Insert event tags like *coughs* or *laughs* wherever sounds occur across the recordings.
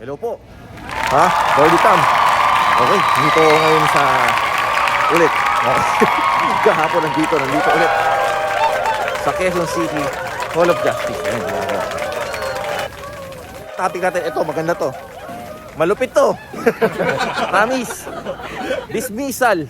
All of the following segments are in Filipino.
Hello po. Ha? Body cam. Okay, dito ngayon sa ulit. Okay. *laughs* Kahapon nandito, nandito ulit. Sa Quezon City, Hall of Justice. Ayan. Topic natin, ito, maganda to. Malupit to. *laughs* Promise. Dismissal.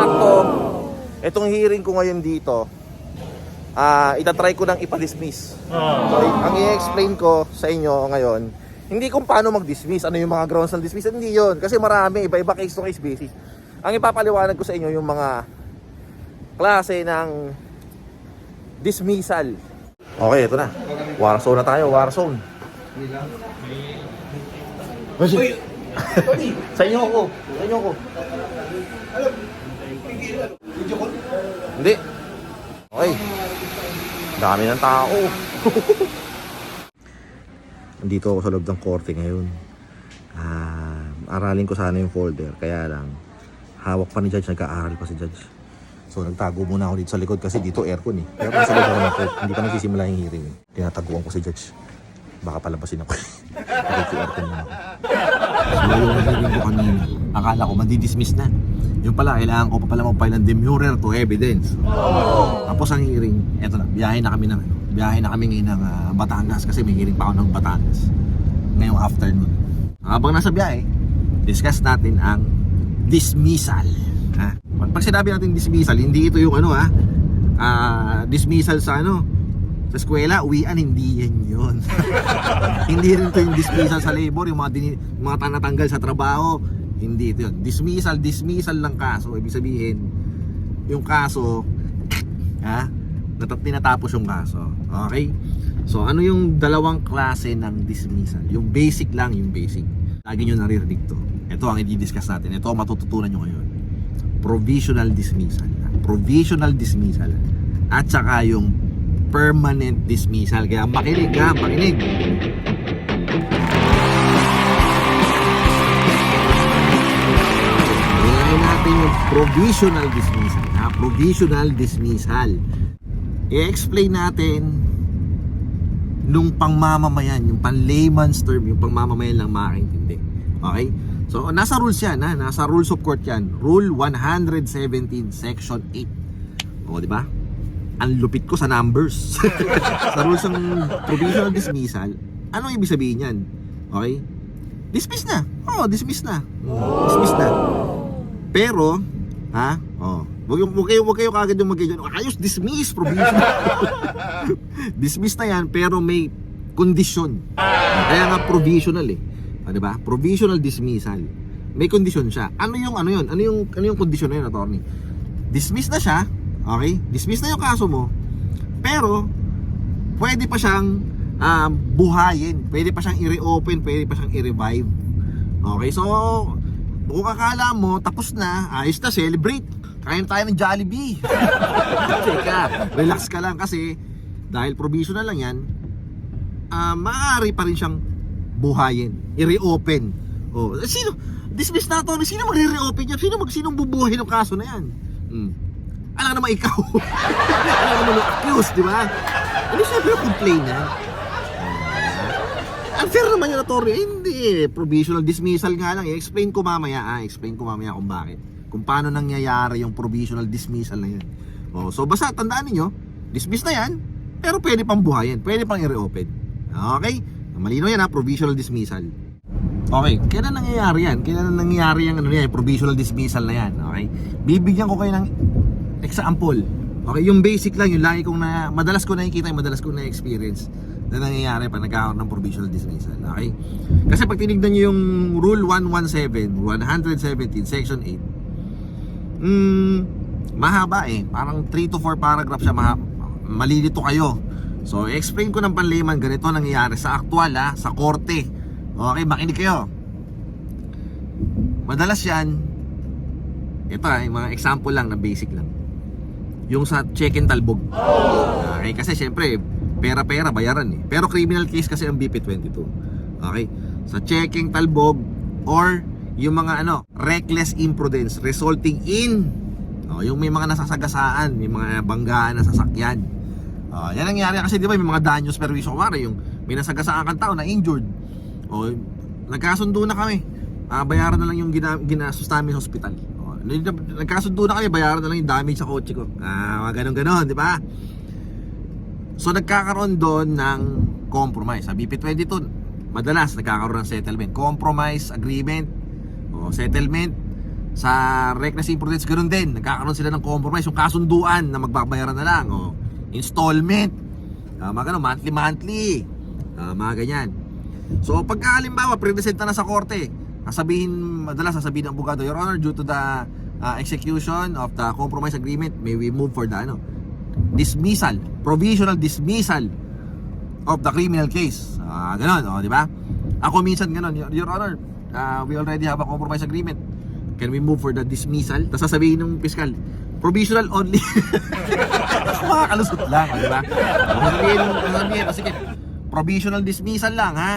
Ako, itong hearing ko ngayon dito, ah itatry ko nang ipa-dismiss. So, ang i-explain ko sa inyo ngayon, hindi kung paano mag-dismiss, ano yung mga grounds ng dismiss, hindi yon Kasi marami, iba-iba case to case basis. Ang ipapaliwanag ko sa inyo yung mga klase ng dismissal. Okay, ito na. Warzone na tayo, Warzone. Uy! sa inyo ako. Sa inyo ako. Hindi. Okay. Dami ng tao. *laughs* Nandito ako sa loob ng korte ngayon. Ah, aralin ko sana yung folder. Kaya lang, hawak pa ni Judge, nag-aaral pa si Judge. So nagtago muna ako dito sa likod kasi dito aircon eh. Pero nasa loob ako ng court, hindi pa nagsisimula yung hearing. eh. Tinataguan ko si Judge. Baka palabasin ako. *laughs* Nakiki-aircon na ako. So yung hearing ko kanina, akala ko madi-dismiss na. Yung pala, kailangan ko pa pala mag-file ng demurrer to evidence. Tapos ang hearing, eto na, biyahe na kami ng ano, biyahe na kami ngayon ng ah, Batangas kasi may hearing pa ako ng Batangas ngayong afternoon. Habang nasa biyahe, discuss natin ang dismissal. Ha? Pag, pag sinabi natin dismissal, hindi ito yung ano ha, ah, dismissal sa ano, sa eskwela, uwian, hindi yan yun. *laughs* hindi rin ito yung dismissal sa labor, yung mga, dini, mga tanatanggal sa trabaho, hindi ito yun. Dismissal, dismissal ng kaso, ibig sabihin, yung kaso, *coughs* ha, nat- tinatapos yung kaso. Okay? So, ano yung dalawang klase ng dismissal? Yung basic lang, yung basic. Lagi nyo naririnig to. Ito ang i-discuss natin. Ito ang matututunan nyo ngayon. Provisional dismissal. Provisional dismissal. At saka yung permanent dismissal. Kaya makinig ha, makinig. Provisional dismissal. Ha? Provisional dismissal. I-explain natin nung pangmamamayan, yung pan-layman's term, yung pangmamamayan lang makakaintindi. Okay? So, nasa rules yan, ha? Nasa rules of court yan. Rule 117, section 8. O, di ba? Ang lupit ko sa numbers. *laughs* sa rules ng provisional dismissal, anong ibig sabihin yan? Okay? Dismiss na. Oo, dismiss na. Dismiss na. Pero, ha? Oh, wag yung wag kayo wag kayo kagad yung mag-ganyan. Ayos, dismiss provision. *laughs* dismiss na yan pero may kondisyon. Kaya nga provisional eh. Ah, 'di ba? Provisional dismissal. May kondisyon siya. Ano yung ano yun? Ano yung ano yung kondisyon na yun, attorney? Dismiss na siya, okay? Dismiss na yung kaso mo. Pero pwede pa siyang um, buhayin, pwede pa siyang i-reopen, pwede pa siyang i-revive. Okay, so kung akala mo tapos na, ayos na, celebrate. Kain tayo ng Jollibee. *laughs* Teka, relax ka lang kasi dahil provisional lang yan, ah maaari pa rin siyang buhayin, i-reopen. Oh, sino? Dismiss na to, sino magre-reopen yan? Sino mag sinong bubuhay ng kaso na yan? Hmm. Alam naman ikaw. *laughs* Alam naman yung accused, di ba? Ano siyempre yung complainant? Unfair naman yung attorney. Eh, hindi eh. Provisional dismissal nga lang. I-explain ko mamaya. Ah, explain ko mamaya kung bakit. Kung paano nangyayari yung provisional dismissal na yun. Oh, so basta tandaan niyo, dismiss na yan, pero pwede pang buhayin. Pwede pang i-reopen. Okay? Malino yan ha, provisional dismissal. Okay, kailan nangyayari yan? Kailan nangyayari yung ano yan, provisional dismissal na yan? Okay? Bibigyan ko kayo ng example. Okay, yung basic lang, yung lagi kong na, madalas ko nakikita, madalas ko na experience na nangyayari pag nagkakaroon ng provisional dismissal. Okay? Kasi pag tinignan nyo yung Rule 117, 117, Section 8, hmm, mahaba eh. Parang 3 to 4 paragraph siya, maha, malilito kayo. So, explain ko ng panlayman, ganito nangyayari sa actual ha, sa korte. Okay, makinig kayo. Madalas yan, ito ah, yung mga example lang na basic lang. Yung sa check-in talbog. Okay, kasi syempre, pera-pera, bayaran eh. Pero criminal case kasi ang BP22. Okay? Sa checking talbog or yung mga ano, reckless imprudence resulting in oh, yung may mga nasasagasaan, may mga banggaan na sasakyan. Oh, yan ang nangyari kasi di ba may mga danyos perwisyo kumare yung may nasagasaan kang tao na injured. O nagkasundo na kami. Ah, bayaran na lang yung gina, ginastos namin sa hospital. Oh, nagkasundo na kami, bayaran na lang yung damage sa kotse ko. Ah, mga ganun-ganon, di ba? So nagkakaroon doon ng compromise. Sa BP22, madalas nagkakaroon ng settlement. Compromise, agreement, o settlement. Sa reckless imprudence, ganoon din. Nagkakaroon sila ng compromise. Yung kasunduan na magbabayaran na lang. O installment. Uh, mga ganun, monthly-monthly. Ah, mga ganyan. So pagka halimbawa, present na sa korte, sasabihin, madalas sasabihin ng abogado, Your Honor, due to the uh, execution of the compromise agreement, may we move for the ano, dismissal, provisional dismissal of the criminal case. Ah, ganun, oh, di ba? Ako minsan ganun, Your, Your Honor, uh, we already have a compromise agreement. Can we move for the dismissal? Tapos sasabihin ng piskal, provisional only. *laughs* Makakalusot lang, oh, di ba? Sasabihin, sasabihin, oh, sige, provisional dismissal lang, ha?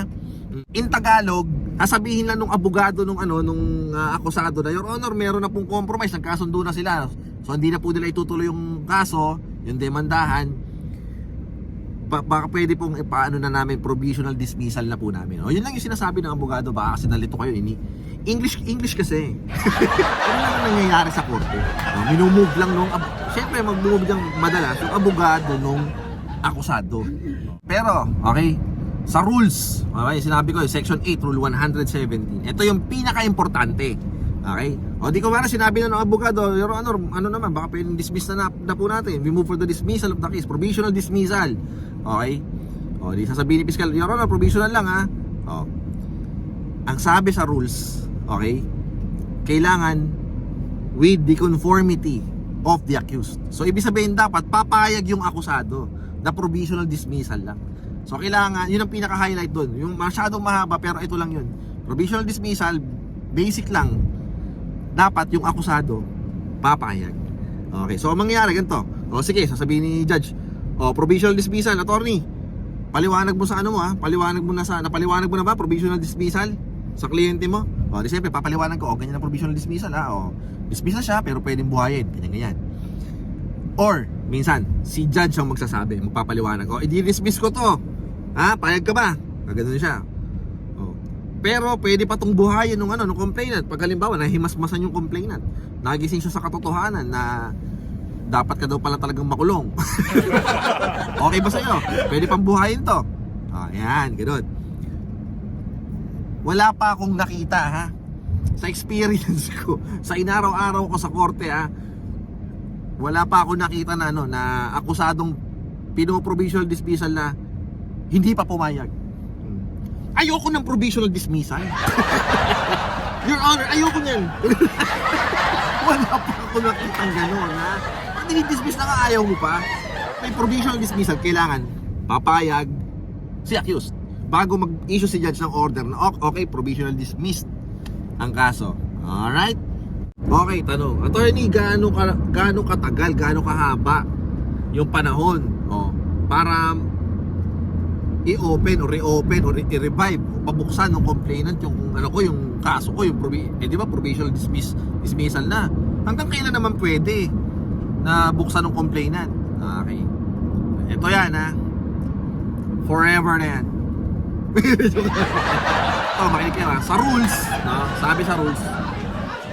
In Tagalog, sasabihin lang nung abogado nung ano nung ah, akusado na Your Honor, meron na pong compromise, nagkasundo na sila. So hindi na po nila itutuloy yung kaso, yung demandahan. Ba- baka pwede pong ipaano na namin provisional dismissal na po namin. O yun lang yung sinasabi ng abogado, baka kasi nalito kayo ini. English English kasi. *laughs* ano lang ang nangyayari sa korte? No, minumove lang nung Siyempre mag-move lang madalas yung abogado nung akusado. Pero, okay, sa rules, okay, sinabi ko, section 8, rule 117. Ito yung pinaka-importante. Okay? O di ko para sinabi na ng abogado, Your Honor, ano naman, baka pwedeng dismiss na, na, na po natin. We move for the dismissal of the case, provisional dismissal. Okay? O di sasabihin ni Piskal, Your Honor, provisional lang ha. O. Ang sabi sa rules, okay, kailangan with the conformity of the accused. So ibig sabihin dapat papayag yung akusado na provisional dismissal lang. So kailangan, yun ang pinaka-highlight doon. Yung masyadong mahaba pero ito lang yun. Provisional dismissal, basic lang. Dapat yung akusado papayag. Okay, so ang mangyayari ganito. O sige, sasabihin ni judge, o provisional dismissal, attorney. Paliwanag mo sa ano mo ha? Paliwanag mo na sa napaliwanag mo na ba provisional dismissal sa kliyente mo? O di siyempre papaliwanag ko, o ganyan ang provisional dismissal ha. O dismissal siya pero pwedeng buhayin, ganyan ganyan. Or minsan si judge ang magsasabi, magpapaliwanag ko, i-dismiss ko to. Ha? Payag ka ba? Gaganoon siya. Pero pwede pa tong buhayin ng ano, ng complainant. Pag halimbawa nahimasmasan yung complainant, nagising siya sa katotohanan na dapat ka daw pala talagang makulong. *laughs* okay ba sa'yo? Pwede pang buhayin to. Ah, yan, ganoon. Wala pa akong nakita ha. Sa experience *laughs* ko, sa inaraw-araw ko sa korte ha. Wala pa ako nakita na ano na akusadong pino-provisional dismissal na hindi pa pumayag. Ayoko ng provisional dismissal. *laughs* Your Honor, ayoko niyan. *laughs* Wala pa ako nakita gano'n ha. Pag dinidismiss na nga ayaw mo pa, may provisional dismissal, kailangan papayag si accused bago mag-issue si judge ng order na "Ok- okay, provisional dismissed ang kaso. Alright? Okay, tanong. Attorney, gaano, ka, gaano katagal, gaano kahaba yung panahon oh, para i-open or reopen or i-revive o pabuksan ng complainant yung ano ko yung kaso ko yung eh di ba provisional dismiss dismissal na. Hanggang kailan naman pwede na buksan ng complainant? Okay. Ito yan ha. Forever na yan. *laughs* Oh makinig kayo ha. Sa rules no? sabi sa rules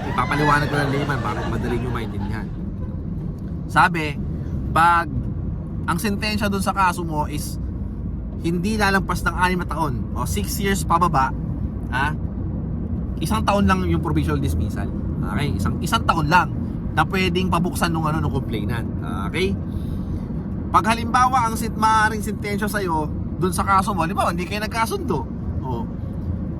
ipapaliwanag ko ng layman para madali nyo maintindihan. Sabi pag ang sentensya dun sa kaso mo is hindi lalampas ng 6 na taon. O 6 years pababa ha? Isang taon lang yung provisional dismissal. Okay? Isang isang taon lang na pwedeng pabuksan ng ano ng complainant. Okay? Pag halimbawa ang sit maaring sentensya sa iyo doon sa kaso mo halimbawa hindi kayo nagkasundo. O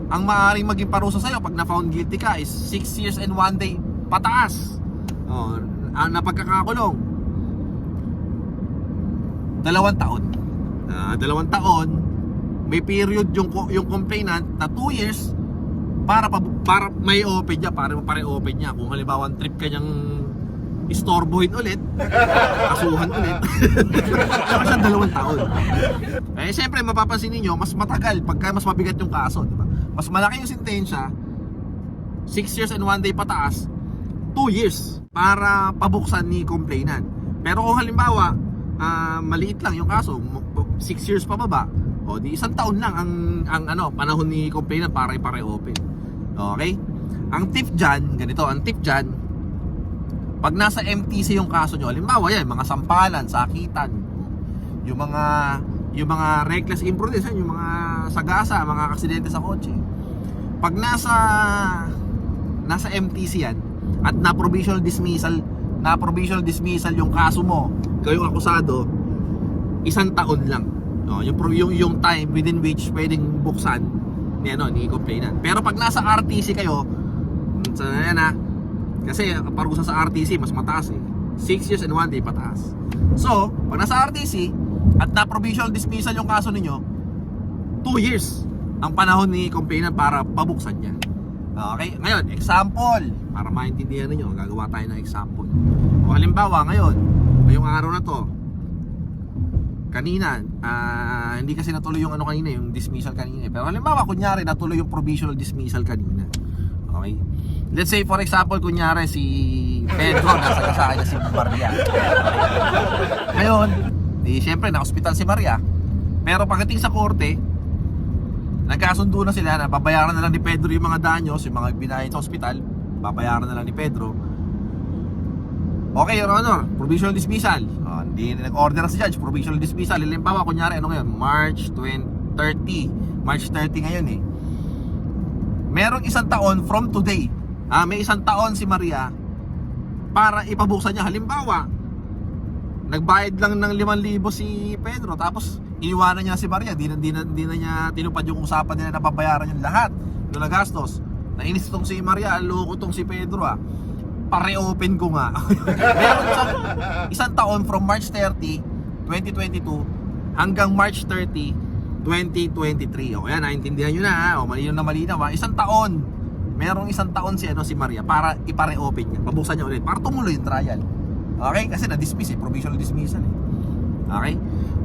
ang maaring maging parusa sa iyo pag na-found guilty ka is 6 years and 1 day pataas. O ang napagkakakulong. Dalawang taon Ah, dalawang taon may period yung yung complainant na 2 years para pa, para may open niya para pare open niya. Kung halimbawa trip kanyang istorbohin ulit *laughs* kasuhan ulit. *laughs* Siyang dalawang taon. Eh siyempre mapapansin niyo mas matagal pagka mas mabigat yung kaso di ba? Mas malaki yung sentensya 6 years and 1 day pataas 2 years para pabuksan ni complainant. Pero kung halimbawa ah, maliit lang yung kaso 6 years pa baba O di isang taon lang ang ang ano panahon ni complainant para ipare-open. Okay? Ang tip diyan, ganito, ang tip diyan pag nasa MTC yung kaso nyo, halimbawa yan, mga sampalan, sakitan, yung mga yung mga reckless imprudence, yung mga sagasa, mga aksidente sa kotse. Pag nasa nasa MTC yan at na provisional dismissal, na provisional dismissal yung kaso mo, kayong akusado, isang taon lang. No, yung yung yung time within which pwedeng buksan ni ano ni complainant. Pero pag nasa RTC kayo, sa yan ha, kasi parusa sa RTC mas mataas eh. 6 years and 1 day pataas. So, pag nasa RTC at na provisional dismissal yung kaso ninyo, 2 years ang panahon ni complainant para pabuksan niya. Okay? Ngayon, example, para maintindihan ninyo, gagawa tayo ng example. O halimbawa, ngayon, ngayong araw na to, kanina, ah, hindi kasi natuloy yung ano kanina, yung dismissal kanina. eh. Pero halimbawa, kunyari, natuloy yung provisional dismissal kanina. Okay? Let's say, for example, kunyari, si Pedro, nasa kasakay na si Maria. Ngayon, di, syempre, na-hospital si Maria. Pero pagdating sa korte, nagkasundo na sila na babayaran na lang ni Pedro yung mga danyos, yung mga binayad sa ospital, babayaran na lang ni Pedro. Okay, Your Honor, provisional dismissal. Na nag-order na si Judge, provisional dismissal. Halimbawa, kunyari, ano ngayon? March 20, 30. March 30 ngayon eh. Merong isang taon from today. Ah, may isang taon si Maria para ipabuksan niya. Halimbawa, nagbayad lang ng 5,000 si Pedro tapos iniwanan niya si Maria. Di na, di na, di na niya tinupad yung usapan nila na babayaran yung lahat ng nagastos. Nainis tong si Maria, loko tong si Pedro ah pare-open ko nga. *laughs* Meron isang, isang taon from March 30, 2022 hanggang March 30, 2023. O yan, naintindihan nyo na ha. O malinaw na malinaw ha. Isang taon. Merong isang taon si ano si Maria para ipare-open niya. Pabuksan niya ulit para tumuloy yung trial. Okay? Kasi na-dismiss eh. Provisional dismissal eh. Okay?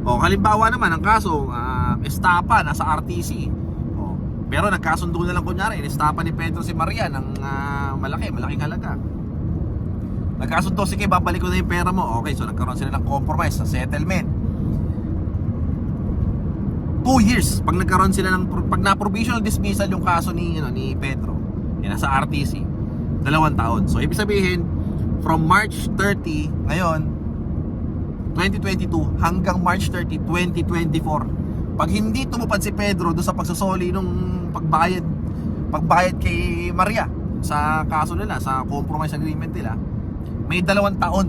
O halimbawa naman ang kaso, uh, estapa nasa RTC. O, pero nagkasundo na lang kunyari, estapa ni Pedro si Maria ng ah, malaki, malaking halaga. Nagkasundo, sige, babalik ko na yung pera mo. Okay, so nagkaroon sila ng compromise sa settlement. Two years, pag nagkaroon sila ng, pag na-provisional dismissal yung kaso ni, ano, ni Pedro, yan, nasa RTC, dalawang taon. So, ibig sabihin, from March 30, ngayon, 2022, hanggang March 30, 2024, pag hindi tumupad si Pedro doon sa pagsasoli nung pagbayad, pagbayad kay Maria sa kaso nila, sa compromise agreement nila, may dalawang taon.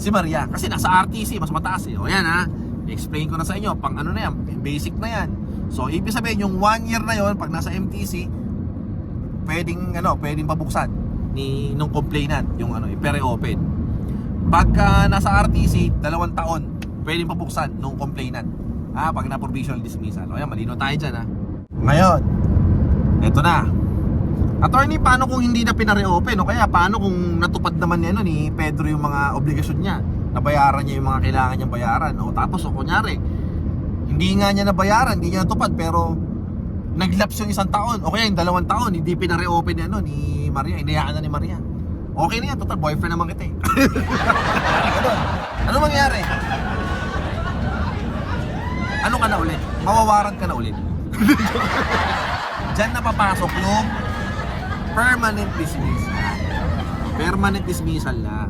Si Maria kasi nasa RTC mas mataas eh. O yan ha? Explain ko na sa inyo pang ano na yan basic na yan. So ibig sabihin yung one year na yon pag nasa MTC pwedeng ano pwedeng pabuksan ni nung complainant yung ano i-pere open. Pagka nasa RTC dalawang taon pwedeng pabuksan nung complainant. Ha pag na provisional dismissal. O yan malino tayo dyan ha? Ngayon eto na Attorney, paano kung hindi na pinare-open? O kaya paano kung natupad naman niya no, ni Pedro yung mga obligasyon niya? Nabayaran niya yung mga kailangan niyang bayaran. O tapos, o kunyari, hindi nga niya nabayaran, hindi niya natupad, pero naglaps yung isang taon. O kaya yung dalawang taon, hindi pinare-open niya no, ni Maria. Inayaan na ni Maria. Okay na yan, total boyfriend naman kita eh. *laughs* Ano mangyari? Ano ka na ulit? Mawawaran ka na ulit. *laughs* Diyan na papasok yung permanent dismissal. Permanent dismissal na.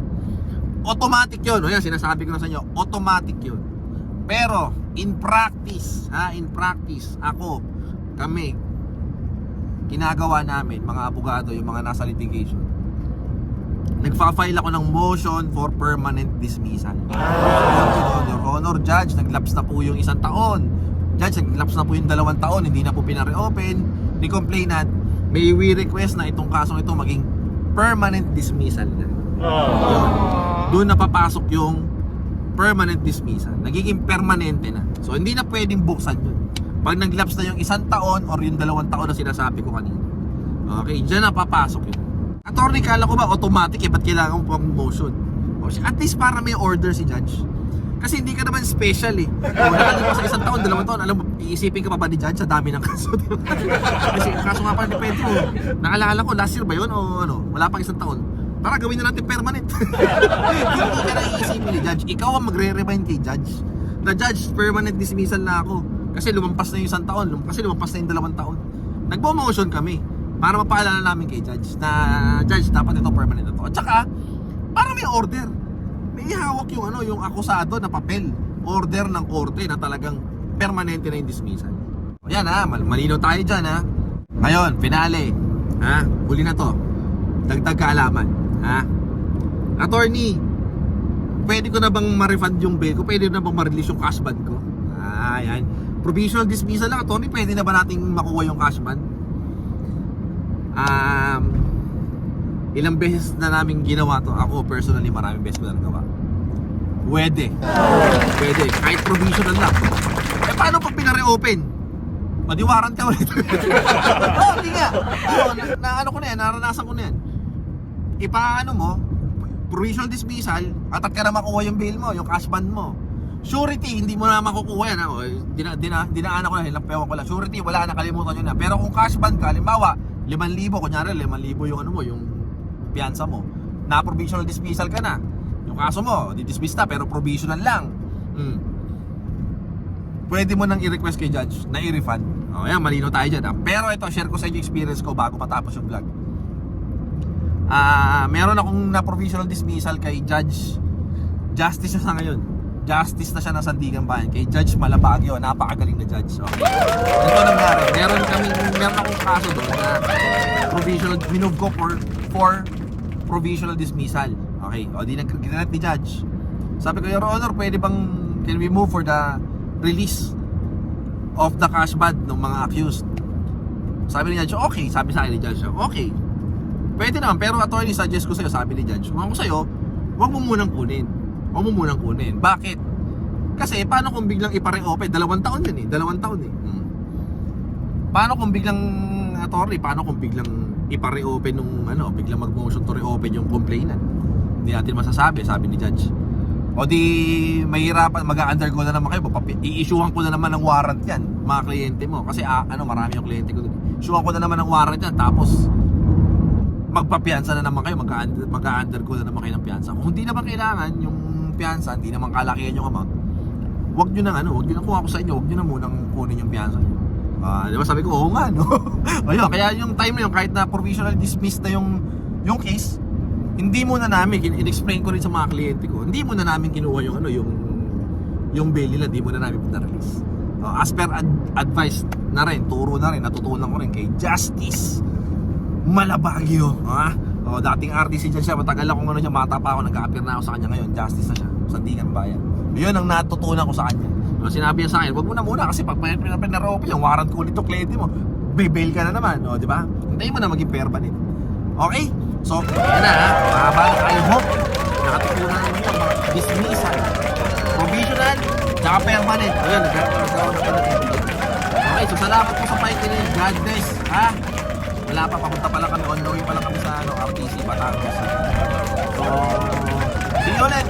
Automatic yun. O yan, sinasabi ko na sa inyo, automatic yun. Pero, in practice, ha, in practice, ako, kami, ginagawa namin, mga abogado, yung mga nasa litigation, nagfa-file ako ng motion for permanent dismissal. Your Honor, Judge, naglaps na po yung isang taon. Judge, naglaps na po yung dalawang taon, hindi na po pinare-open. Ni complainant, may we request na itong kasong ito maging permanent dismissal na. Yun. Doon na papasok yung permanent dismissal. Nagiging permanente na. So, hindi na pwedeng buksan yun. Pag naglaps na yung isang taon or yung dalawang taon na sinasabi ko kanina. Okay, dyan na papasok yun. Attorney, kala ko ba automatic eh, ba't kailangan pang motion? At least para may order si judge. Kasi hindi ka naman special eh. O, nakalipas pa sa isang taon, dalawang taon, alam mo, iisipin ka pa ba ni judge sa dami ng kaso? *laughs* Kasi kaso nga pala ni Pedro, naalala ko, last year ba yun o ano, wala pang isang taon. Para gawin na natin permanent. *laughs* hindi ka na iisipin ni judge. Ikaw ang magre-remind kay judge. Na judge, permanent dismissal na ako. Kasi lumampas na yung isang taon, kasi lumampas na yung dalawang taon. Nagmo-motion kami para mapaalala namin kay Judge na Judge, dapat ito permanent na to. At saka, para may order. May hawak yung ano, yung akusado na papel. Order ng korte na talagang permanente na yung dismissal. Yan ha, mal- malinaw tayo dyan ha. Ngayon, finale. Ha? Huli na to. Dagdag kaalaman. Ha? Attorney, pwede ko na bang ma-refund yung bail ko? Pwede na bang ma-release yung cash bond ko? Ah, yan. Provisional dismissal lang, Attorney. Pwede na ba nating makuha yung cash bond? Um, ilang beses na namin ginawa to. Ako personally, maraming beses ko na nagawa. Pwede. Pwede. Kahit provisional lang. Eh, paano pag pinare-open? Madiwaran ka ulit. *laughs* oh, hindi nga. Oo, na, na, ano ko na yan, naranasan ko na yan. Ipaano mo, provisional dismissal, at at ka na makuha yung bail mo, yung cash bond mo. Surety, hindi mo na makukuha yan. Ako, dina, dina, dinaanan ko na, hilampewan ko lang. Surety, wala na, kalimutan nyo na. Pero kung cash bond ka, halimbawa, 5,000, kunyari, 5,000 yung ano mo, yung piyansa mo. Na provisional dismissal ka na. Yung kaso mo, di-dismiss na, pero provisional lang. Hmm. Pwede mo nang i-request kay judge na i-refund. O, yan, malino tayo dyan. Ha? Pero ito, share ko sa inyo experience ko bago matapos yung vlog. Ah, meron akong na provisional dismissal kay Judge Justice na sa ngayon. Justice na siya ng Sandigan Bayan kay Judge Malabagyo, napakagaling na judge. Okay. Ito nangyari, meron kaming meron akong kaso doon na provisional minove for for provisional dismissal. Okay, o di nag-grant ni Judge. Sabi ko, Your Honor, pwede bang can we move for the release of the cash bond ng mga accused? Sabi ni Judge, okay. Sabi sa akin ni Judge, okay. Pwede naman, pero attorney suggest ko sa'yo, sabi ni Judge, kung ako sa'yo, huwag mo munang kunin. Huwag mo munang kunin. Bakit? Kasi paano kung biglang ipare-open? Dalawang taon yan eh. Dalawang taon eh. Hmm. Paano kung biglang, attorney, paano kung biglang ipare-open nung ano, biglang mag-motion to reopen yung complainant? Hindi natin masasabi, sabi ni Judge. O di mahirapan, mag-undergo na naman kayo, i-issuehan ko na naman ng warrant yan, mga kliyente mo. Kasi ah, ano, marami yung kliyente ko. Issuehan ko na naman ng warrant yan, tapos magpapiyansa na naman kayo, mag-under, mag-undergo na naman kayo ng piyansa. Kung hindi naman kailangan yung piyansa, hindi naman kalakihan yung amount, wag nyo nang ano, wag nyo na kung ako sa inyo, wag nyo na munang kunin yung piyansa. Ah, di ba sabi ko, oo nga, no? *laughs* Ayun, kaya yung time na yun, kahit na provisional dismissed na yung, yung case, hindi muna namin, in- in-explain ko rin sa mga kliyente ko, hindi muna namin kinuha yung ano, yung, yung bail nila, hindi muna namin pinarelease. Ah, as per ad- advice na rin, turo na rin, natutunan ko rin kay Justice Malabagyo. Ha? O, dating RTC dyan siya. Matagal akong ano niya. Mata pa ako. Nag-appear na ako sa kanya ngayon. Justice na siya. Sandigan Bayan. Yun ang natutunan ko sa kanya. O, sinabi niya sa akin, wag mo na muna kasi pag pinarope yung warrant ko ulit to kliyente mo, bail ka na naman. O, di ba? Hintayin mo na maging permanent. Okay? So, yan na ha. Mahaba na kayo hope. Nakatutunan ninyo ang mga dismissal. Provisional, tsaka permanent. Nagkaroon nagkaroon na pala. Okay, so salamat po sa pakikinig. God bless. Ha? Wala pa, papunta pa lang kami. On the way pa lang kami sa ano, RTC, Batangas. So, see you ulit.